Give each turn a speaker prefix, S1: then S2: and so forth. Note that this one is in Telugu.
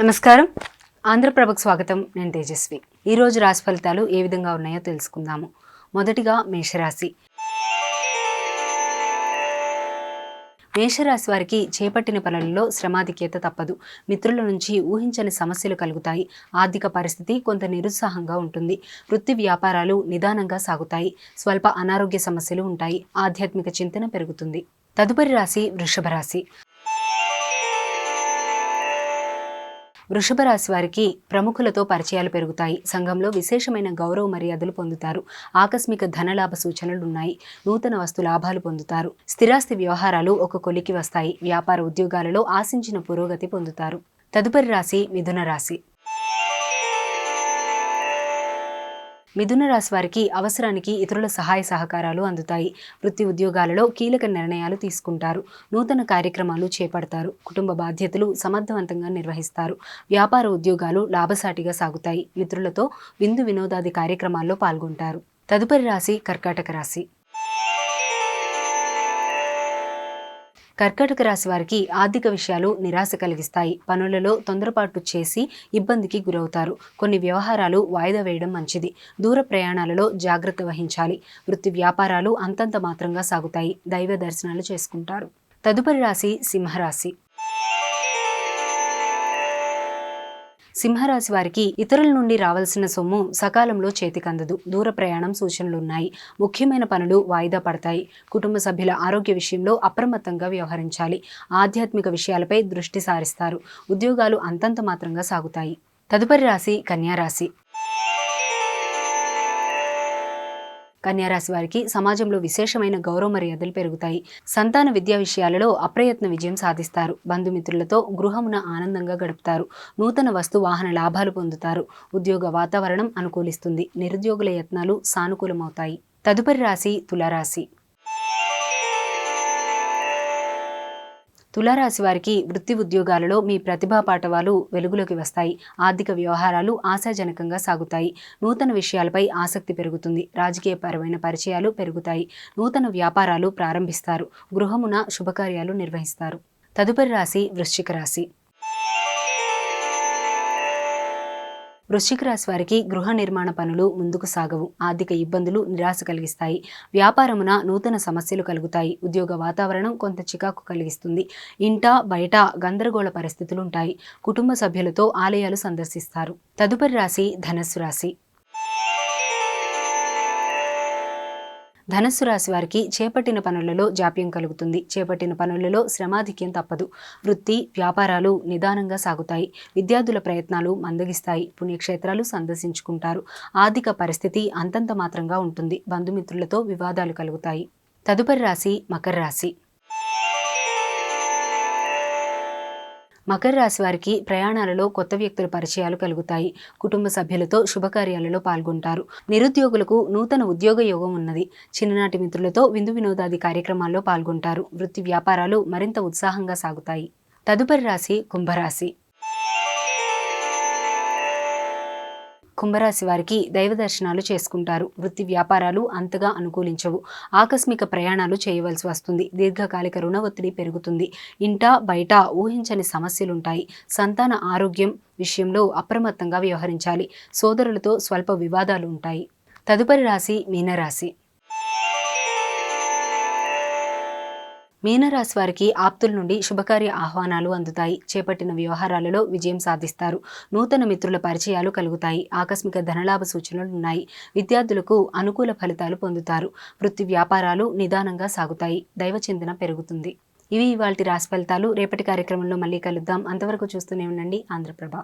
S1: నమస్కారం. ఆంధ్రప్రభకు స్వాగతం. నేను తేజస్వి. ఈరోజు రాశి ఫలితాలు ఏ విధంగా ఉన్నాయో తెలుసుకుందాము. మొదటిగా మేషరాశి. మేషరాశి వారికి చేపట్టిన పనులలో శ్రమాధిక్యత తప్పదు. మిత్రుల నుంచి ఊహించని సమస్యలు కలుగుతాయి. ఆర్థిక పరిస్థితి కొంత నిరుత్సాహంగా ఉంటుంది. వృత్తి వ్యాపారాలు నిదానంగా సాగుతాయి. స్వల్ప అనారోగ్య సమస్యలు ఉంటాయి. ఆధ్యాత్మిక చింతన పెరుగుతుంది. తదుపరి రాశి వృషభ రాశి. వృషభ రాశి వారికి ప్రముఖులతో పరిచయాలు పెరుగుతాయి. సంఘంలో విశేషమైన గౌరవ మర్యాదలు పొందుతారు. ఆకస్మిక ధనలాభ సూచనలు ఉన్నాయి. నూతన వస్తు లాభాలు పొందుతారు. స్థిరాస్తి వ్యవహారాలు ఒక కొలికి వస్తాయి. వ్యాపార ఉద్యోగాలలో ఆశించిన పురోగతి పొందుతారు. తదుపరి రాశి మిథున రాశి. మిథున రాశి వారికి అవసరానికి ఇతరుల సహాయ సహకారాలు అందుతాయి. వృత్తి ఉద్యోగాలలో కీలక నిర్ణయాలు తీసుకుంటారు. నూతన కార్యక్రమాలు చేపడతారు. కుటుంబ బాధ్యతలు సమర్థవంతంగా నిర్వహిస్తారు. వ్యాపార ఉద్యోగాలు లాభసాటిగా సాగుతాయి. మిత్రులతో విందు వినోదాది కార్యక్రమాల్లో పాల్గొంటారు. తదుపరి రాశి కర్కాటక రాశి. కర్కటక రాశి వారికి ఆర్థిక విషయాలు నిరాశ కలిగిస్తాయి. పనులలో తొందరపాటు చేసి ఇబ్బందికి గురవుతారు. కొన్ని వ్యవహారాలు వాయిదా వేయడం మంచిది. దూర ప్రయాణాలలో జాగ్రత్త వహించాలి. వృత్తి వ్యాపారాలు అంతంత మాత్రంగా సాగుతాయి. దైవ దర్శనాలు చేసుకుంటారు. తదుపరి రాశి సింహరాశి. సింహరాశి వారికి ఇతరుల నుండి రావాల్సిన సొమ్ము సకాలంలో చేతికందదు. దూర ప్రయాణం సూచనలు ఉన్నాయి ముఖ్యమైన పనులు వాయిదా పడతాయి. కుటుంబ సభ్యుల ఆరోగ్య విషయంలో అప్రమత్తంగా వ్యవహరించాలి. ఆధ్యాత్మిక విషయాలపై దృష్టి సారిస్తారు. ఉద్యోగాలు అంతంత మాత్రంగా సాగుతాయి. తదుపరి రాశి కన్యా కన్యారాశి వారికి సమాజంలో విశేషమైన గౌరవ మర్యాదలు పెరుగుతాయి. సంతాన విద్యా విషయాలలో అప్రయత్న విజయం సాధిస్తారు. బంధుమిత్రులతో గృహమున ఆనందంగా గడుపుతారు. నూతన వస్తు వాహన లాభాలు పొందుతారు. ఉద్యోగ వాతావరణం అనుకూలిస్తుంది. నిరుద్యోగుల యత్నాలు సానుకూలమవుతాయి. తదుపరి రాశి తులారాశి. తులారాశి వారికి వృత్తి ఉద్యోగాలలో మీ ప్రతిభా పాఠవాలు వెలుగులోకి వస్తాయి. ఆర్థిక వ్యవహారాలు ఆశాజనకంగా సాగుతాయి. నూతన విషయాలపై ఆసక్తి పెరుగుతుంది. రాజకీయపరమైన పరిచయాలు పెరుగుతాయి. నూతన వ్యాపారాలు ప్రారంభిస్తారు. గృహమున శుభకార్యాలు నిర్వహిస్తారు. తదుపరి రాశి వృశ్చిక రాశి. వృశ్చిక రాశి వారికి గృహ నిర్మాణ పనులు ముందుకు సాగవు. ఆర్థిక ఇబ్బందులు నిరాశ కలిగిస్తాయి. వ్యాపారమున నూతన సమస్యలు కలుగుతాయి. ఉద్యోగ వాతావరణం కొంత చికాకు కలిగిస్తుంది. ఇంట బయట గందరగోళ పరిస్థితులు ఉంటాయి కుటుంబ సభ్యులతో ఆలయాలు సందర్శిస్తారు. తదుపరి రాశి ధనస్సు రాశి. ధనస్సు రాశి వారికి చేపట్టిన పనులలో జాప్యం కలుగుతుంది. చేపట్టిన పనులలో శ్రమాధిక్యం తప్పదు. వృత్తి వ్యాపారాలు నిదానంగా సాగుతాయి. విద్యార్థుల ప్రయత్నాలు మందగిస్తాయి. పుణ్యక్షేత్రాలు సందర్శించుకుంటారు. ఆర్థిక పరిస్థితి అంతంత మాత్రంగా ఉంటుంది. బంధుమిత్రులతో వివాదాలు కలుగుతాయి. తదుపరి రాశి మకర రాశి. మకర రాశి వారికి ప్రయాణాలలో కొత్త వ్యక్తుల పరిచయాలు కలుగుతాయి. కుటుంబ సభ్యులతో శుభకార్యాలలో పాల్గొంటారు. నిరుద్యోగులకు నూతన ఉద్యోగ యోగం ఉన్నది. చిన్ననాటి మిత్రులతో విందు వినోదాది కార్యక్రమాల్లో పాల్గొంటారు. వృత్తి వ్యాపారాలు మరింత ఉత్సాహంగా సాగుతాయి. తదుపరి రాశి కుంభరాశి. కుంభరాశి వారికి దైవ దర్శనాలు చేసుకుంటారు. వృత్తి వ్యాపారాలు అంతగా అనుకూలించవు. ఆకస్మిక ప్రయాణాలు చేయవలసి వస్తుంది. దీర్ఘకాలిక రుణ ఒత్తిడి పెరుగుతుంది. ఇంట బయట ఊహించని సమస్యలుంటాయి. సంతాన ఆరోగ్యం విషయంలో అప్రమత్తంగా వ్యవహరించాలి. సోదరులతో స్వల్ప వివాదాలు ఉంటాయి తదుపరి రాశి మీనరాశి. మీనరాశి వారికి ఆప్తుల నుండి శుభకార్య ఆహ్వానాలు అందుతాయి. చేపట్టిన వ్యవహారాలలో విజయం సాధిస్తారు. నూతన మిత్రుల పరిచయాలు కలుగుతాయి. ఆకస్మిక ధనలాభ సూచనలు ఉన్నాయి. విద్యార్థులకు అనుకూల ఫలితాలు పొందుతారు. వృత్తి వ్యాపారాలు నిదానంగా సాగుతాయి. దైవచింతన పెరుగుతుంది. ఇవి ఇవాళ రాశి ఫలితాలు. రేపటి కార్యక్రమంలో మళ్ళీ కలుద్దాం. అంతవరకు చూస్తూనే ఉండండి. ఆంధ్రప్రభ.